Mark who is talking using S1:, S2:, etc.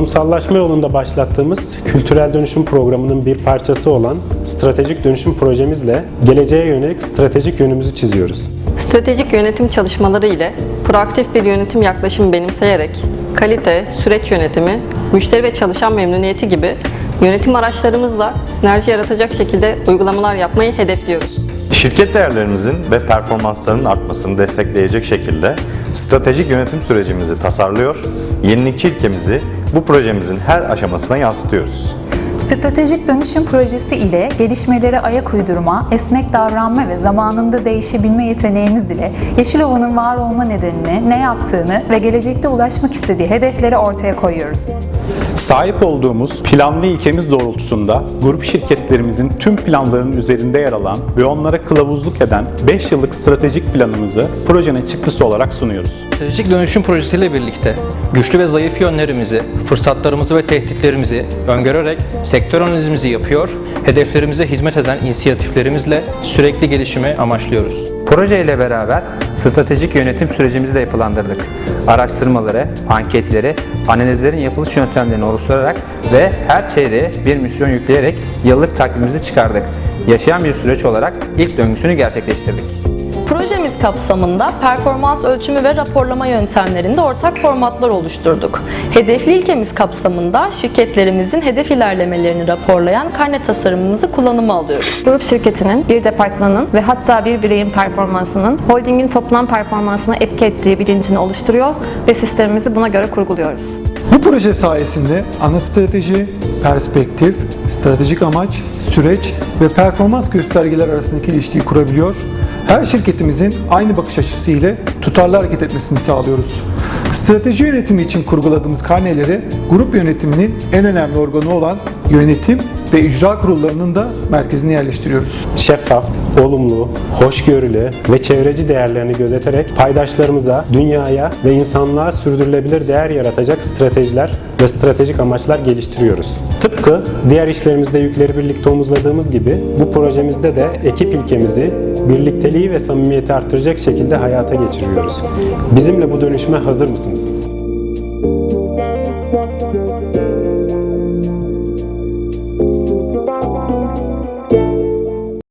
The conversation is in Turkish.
S1: Kurumsallaşma yolunda başlattığımız kültürel dönüşüm programının bir parçası olan stratejik dönüşüm projemizle geleceğe yönelik stratejik yönümüzü çiziyoruz.
S2: Stratejik yönetim çalışmaları ile proaktif bir yönetim yaklaşımı benimseyerek kalite, süreç yönetimi, müşteri ve çalışan memnuniyeti gibi yönetim araçlarımızla sinerji yaratacak şekilde uygulamalar yapmayı hedefliyoruz.
S3: Şirket değerlerimizin ve performanslarının artmasını destekleyecek şekilde stratejik yönetim sürecimizi tasarlıyor, yenilikçi ilkemizi bu projemizin her aşamasına yansıtıyoruz.
S4: Stratejik dönüşüm projesi ile gelişmelere ayak uydurma, esnek davranma ve zamanında değişebilme yeteneğimiz ile Yeşilova'nın var olma nedenini, ne yaptığını ve gelecekte ulaşmak istediği hedefleri ortaya koyuyoruz.
S5: Sahip olduğumuz planlı ilkemiz doğrultusunda grup şirketlerimizin tüm planlarının üzerinde yer alan ve onlara kılavuzluk eden 5 yıllık stratejik planımızı projenin çıktısı olarak sunuyoruz.
S6: Stratejik dönüşüm projesiyle birlikte güçlü ve zayıf yönlerimizi, fırsatlarımızı ve tehditlerimizi öngörerek sektör analizimizi yapıyor, hedeflerimize hizmet eden inisiyatiflerimizle sürekli gelişimi amaçlıyoruz.
S7: Proje ile beraber stratejik yönetim sürecimizi de yapılandırdık. Araştırmaları, anketleri, analizlerin yapılış yöntemlerini oluşturarak ve her çeyreğe bir misyon yükleyerek yıllık takvimimizi çıkardık. Yaşayan bir süreç olarak ilk döngüsünü gerçekleştirdik.
S8: Projemiz kapsamında performans ölçümü ve raporlama yöntemlerinde ortak formatlar oluşturduk. Hedefli ilkemiz kapsamında şirketlerimizin hedef ilerlemelerini raporlayan karne tasarımımızı kullanıma alıyoruz.
S9: Grup şirketinin, bir departmanın ve hatta bir bireyin performansının holdingin toplam performansına etki ettiği bilincini oluşturuyor ve sistemimizi buna göre kurguluyoruz.
S10: Bu proje sayesinde ana strateji, perspektif, stratejik amaç, süreç ve performans göstergeler arasındaki ilişkiyi kurabiliyor. Her şirketimizin aynı bakış açısı ile tutarlı hareket etmesini sağlıyoruz. Strateji yönetimi için kurguladığımız karneleri grup yönetiminin en önemli organı olan yönetim ve icra kurullarının da merkezine yerleştiriyoruz.
S1: Şeffaf, olumlu, hoşgörülü ve çevreci değerlerini gözeterek paydaşlarımıza, dünyaya ve insanlığa sürdürülebilir değer yaratacak stratejiler ve stratejik amaçlar geliştiriyoruz. Tıpkı diğer işlerimizde yükleri birlikte omuzladığımız gibi bu projemizde de ekip ilkemizi birlikteliği ve samimiyeti artıracak şekilde hayata geçiriyoruz. Bizimle bu dönüşüme hazır mısınız?